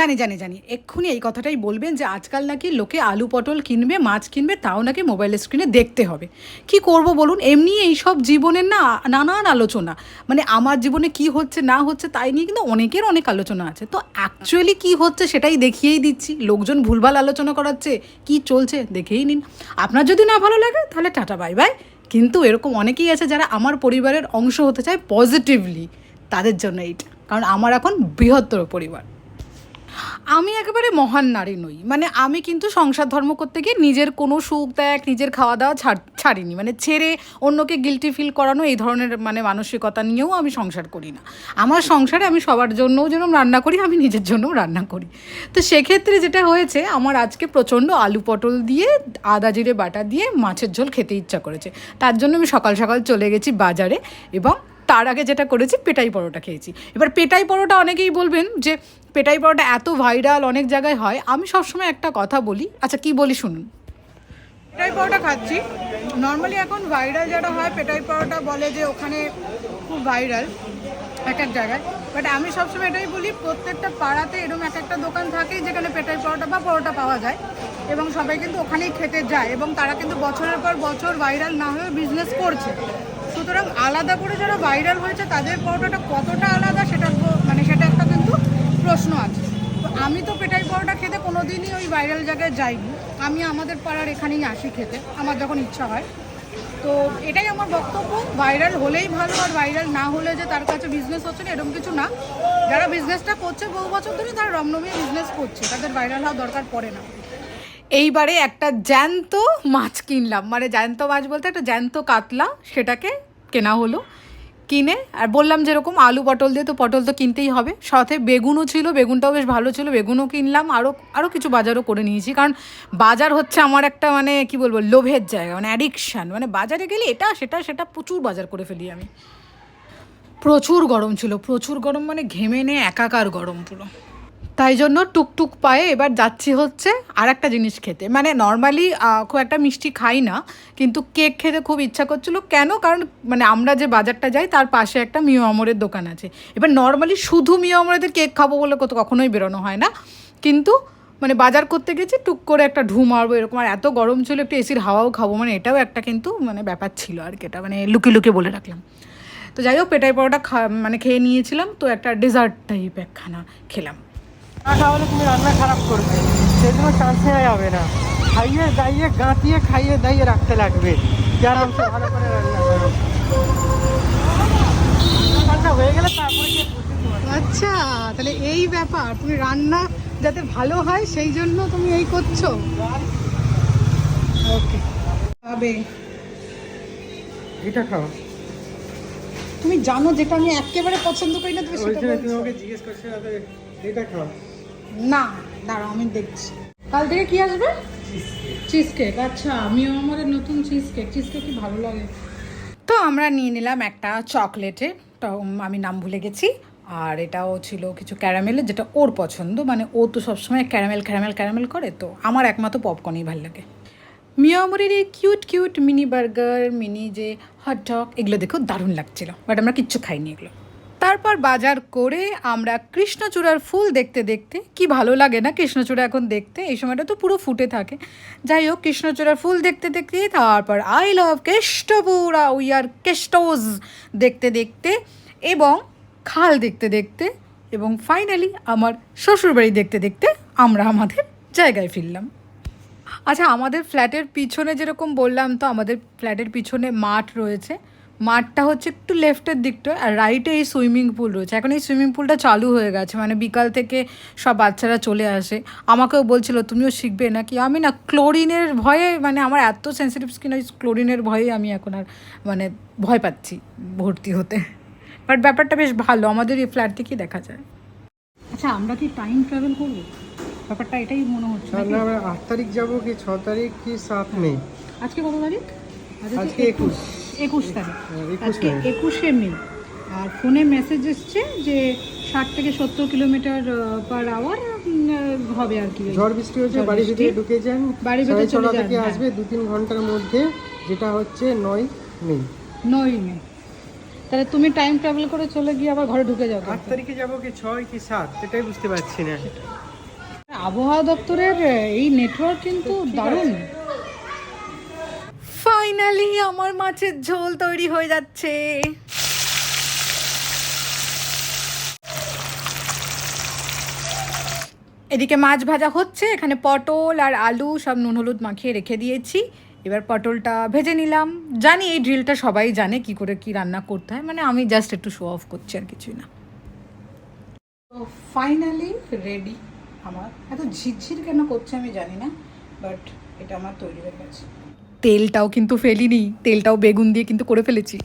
জানি জানি জানি। এক্ষুনি এই কথাটাই বলবেন যে আজকাল নাকি লোকে আলু পটল কিনবে, মাছ কিনবে, তাও নাকি মোবাইল স্ক্রিনে দেখতে হবে। কি করব বলুন? এমনি এই সব জীবনের না নানান আলোচনা। মানে আমার জীবনে কি হচ্ছে, না হচ্ছে, তাই নিয়ে কিন্তু অনেকের অনেক আলোচনা আছে। তো অ্যাকচুয়ালি কি হচ্ছে সেটাই দেখিয়েই দিচ্ছি। লোকজন ভুলভাল আলোচনা করাচ্ছে, কি চলছে দেখেই নিন। আপনার যদি না ভালো লাগে, তাহলে টাটা বাই বাই কিন্তু এরকম অনেকেই আছে যারা আমার পরিবারের অংশ হতে চায় পজিটিভলি তাদের জন্য এইটা। কারণ আমার এখন বৃহত্তর পরিবার। আমি একেবারে মহান নারী নই। মানে আমি কিন্তু সংসার ধর্ম করতে গিয়ে নিজের কোনো সুখ, ত্যাগ, নিজের খাওয়া দাওয়া ছাড় ছাড়িনি। মানে ছেড়ে অন্যকে গিলটি ফিল করানো এই ধরনের মানে মানসিকতা নিয়েও আমি সংসার করি না। আমার সংসারে আমি সবার জন্যও যেরকম রান্না করি, আমি নিজের জন্যও রান্না করি। তো সেক্ষেত্রে যেটা হয়েছে, আমার আজকে প্রচণ্ড আলু পটল দিয়ে, আদা জিরে বাটা দিয়ে মাছের ঝোল খেতে ইচ্ছা করেছে। তার জন্য আমি সকাল সকাল চলে গেছি বাজারে এবং তার আগে যেটা করেছি, পেটাই পরোটা খেয়েছি। এবার পেটাই পরোটা অনেকেই বলবেন যে, পেটাই পরোটা এত ভাইরাল অনেক জায়গায় হয়। আমি সবসময় একটা কথা বলি। আচ্ছা কি বলি শুনুন। পেটাই পরোটা খাচ্ছি। নর্মালি এখন ভাইরাল যেটা হয়, পেটাই পরোটা বলে যে ওখানে খুব ভাইরাল এক এক জায়গায়। বাট আমি সবসময় এটাই বলি, প্রত্যেকটা পাড়াতে এরকম এক একটা দোকান থাকে যেখানে পেটাই পরোটা বা পরোটা পাওয়া যায়। এবং সবাই কিন্তু ওখানেই খেতে যায়। এবং তারা কিন্তু বছরের পর বছর ভাইরাল না হয়ে বিজনেস করছে। সুতরাং আলাদা করে যারা ভাইরাল হয়েছে, তাদের পরোটাটা কতটা আলাদা সেটা মানে সেটা একটা কিন্তু প্রশ্ন আছে। তো আমি তো পেটাই পরোটা খেতে কোনো দিনই ওই ভাইরাল জায়গায় যাইনি। আমি আমাদের পাড়ার এখানেই আসি খেতে, আমার যখন ইচ্ছা হয়। তো এটাই আমার বক্তব্য। ভাইরাল হলেই ভালো, আর ভাইরাল না হলে যে তার কাছে বিজনেস হচ্ছে না, এরকম কিছু না। যারা বিজনেসটা করছে বহু বছর ধরে, তারা রমরমিয়ে বিজনেস করছে। তাদের ভাইরাল হওয়া দরকার পড়ে না। এইবারে একটা জ্যান্ত মাছ কিনলাম। মানে জ্যান্ত মাছ বলতে একটা জ্যান্ত কাতলা, সেটাকে কেনা হলো, কিনে, আর বললাম যেরকম আলু পটল দিয়ে তো পটল তো কিনতেই হবে। সাথে বেগুনও ছিল, বেগুনটাও বেশ ভালো ছিল, বেগুনও কিনলাম আরও আরও কিছু বাজারও করে নিয়েছি। কারণ বাজার হচ্ছে আমার একটা মানে কি বলব, লোভের জায়গা মানে অ্যাডিকশান মানে বাজারে গেলে এটা, সেটা সেটা প্রচুর বাজার করে ফেলি আমি। প্রচুর গরম ছিল, প্রচুর গরম মানে ঘেমে নে একাকার গরম পুরো। তাই জন্য টুকটুক পায়ে এবার যাচ্ছি হচ্ছে আর একটা জিনিস খেতে। মানে নর্মালি খুব একটা মিষ্টি খাই না, কিন্তু কেক খেতে খুব ইচ্ছা করছিল। কেন? কারণ মানে আমরা যে বাজারটা যাই, তার পাশে একটা মিও আমরের দোকান আছে। এবার নর্মালি শুধু মিও আমরেদের কেক খাব বলে কত কখনোই বেরোনো হয় না। কিন্তু মানে বাজার করতে গেছি, টুক করে একটা ঢু মারবো এরকম। আর এত গরম ছিল, একটু এসির হাওয়াও খাব মানে এটাও একটা কিন্তু মানে ব্যাপার ছিল আর কি। এটা মানে লুকে লুকে বলে রাখলাম। তো যাই হোক, পেটাই পরোটা খা মানে খেয়ে নিয়েছিলাম। তো একটা ডেজার্ট টাইপ একখানা খেলাম। না খাওয়ালে তুমি রান্না খারাপ করবে। সেজন্য চান্স নেওয়া যাবে না। খাইয়ে দাইয়ে গাঁতিয়ে খাইয়ে দাইয়ে রাখতে লাগবে। যে আরামসে ভালো করে রান্না করো। রান্না হয়ে গেলে তারপরে আচ্ছা তাহলে এই ব্যাপার তুমি রান্না যাতে ভালো হয় সেই জন্য তুমি এই করছ? ওকে। হবে এটা খাও। তুমি জানো যেটা আমি একেবারে পছন্দ করি না তুমি সেটা তুমি বলছো। জিজ্ঞেস করছ এটা খাও। না দাঁড়াও আমি দেখছি। কাল থেকে কি আসবে? চিজ কেক আচ্ছা আমিও আমাদের নতুন চিজ কেক চিজ কেক কি ভালো লাগে? তো আমরা নিয়ে নিলাম একটা চকলেটে তো আমি নাম ভুলে গেছি। আর এটাও ছিল কিছু ক্যারামেলের যেটা ওর পছন্দ। মানে ও তো সবসময় ক্যারামেল ক্যারামেল ক্যারামেল করে তো আমার একমাত্র পপকর্নই ভালো লাগে। মিয়ামরের এই cute cute mini burger mini যে হটডগ এগুলো দেখেও দারুণ লাগছিল। বাট আমরা কিচ্ছু খাইনি এগুলো। তারপর বাজার করে আমরা কৃষ্ণচূড়ার ফুল দেখতে দেখতে, কি ভালো লাগে না কৃষ্ণচূড়া এখন দেখতে? এই সময়টা তো পুরো ফুটে থাকে। যাই হোক, কৃষ্ণচূড়ার ফুল দেখতে দেখতে, তারপর আই লাভ কেষ্টপুরা উই আর কেষ্টজ দেখতে দেখতে এবং খাল দেখতে দেখতে এবং ফাইনালি আমার শ্বশুরবাড়ি দেখতে দেখতে আমরা আমাদের জায়গায় ফিরলাম। আচ্ছা আমাদের ফ্ল্যাটের পিছনে যেরকম বললাম তো, আমাদের ফ্ল্যাটের পিছনে মাঠ রয়েছে। মাঠটা হচ্ছে একটু লেফটের দিকটা আর রাইটে এই সুইমিং পুল রয়েছে। এখন এই সুইমিং পুলটা চালু হয়ে গেছে মানে বিকাল থেকে সব বাচ্চারা চলে আসে। আমাকেও বলছিল তুমিও শিখবে নাকি? আমি না ক্লোরিনের ভয়ে মানে আমার এত সেন্সিটিভ স্কিন ওই ক্লোরিনের ভয়ে আমি এখন আর মানে ভয় পাচ্ছি ভর্তি হতে। বাট ব্যাপারটা বেশ ভালো আমাদের এই ফ্ল্যাট থেকেই দেখা যায়। আচ্ছা আমরা কি টাইম ট্রাভেল করব? ব্যাপারটা এটাই মনে হচ্ছে আমরা আট তারিখ যাব কি ছ তারিখ কি সাত মে। আজকে কত তারিখ? আজ আজকে একুশ। একুশ তারিখ। হ্যাঁ, একুশ আজকে একুশে মে। আর ফোনে মেসেজ এসছে যে ষাট থেকে সত্তর কিলোমিটার পার আওয়ার হবে আর কি। ঝড় বৃষ্টি হচ্ছে বাড়ি। ভিতরে ঢুকে যান। বাড়ি ভেতরে চলে থেকে হ্যাঁ। আসবে দু তিন ঘণ্টার মধ্যে যেটা হচ্ছে নয় মে। নয় মে। তাহলে তুমি টাইম ট্রাভেল করে চলে গিয়ে আবার ঘরে ঢুকে যাবে আট তারিখে যাব কি ছয় কি সাত? এটাই বুঝতে পারছি না। আবহাওয়া দপ্তরের এই নেটওয়ার্ক কিন্তু দারুণ। ফাইনালি আমার মাছের ঝোল তৈরি হয়ে যাচ্ছে। এদিকে মাছ ভাজা হচ্ছে, এখানে পটল আর আলু সব নুন হলুদ মাখিয়ে রেখে দিয়েছি। এবার পটলটা ভেজে নিলাম। জানি এই ড্রিলটা সবাই জানে কি করে কি রান্না করতে হয় মানে আমি জাস্ট একটু শো অফ করছি আর কিছুই না। তো ফাইনালি রেডি আমার। এত ঝিরঝির কেন করছে আমি জানি না বাট এটা আমার তৈরি হয়ে গেছে। তেলটাও কিন্তু ফেলিনি তেলটাও বেগুন দিয়ে কিন্তু করে ফেলেছি।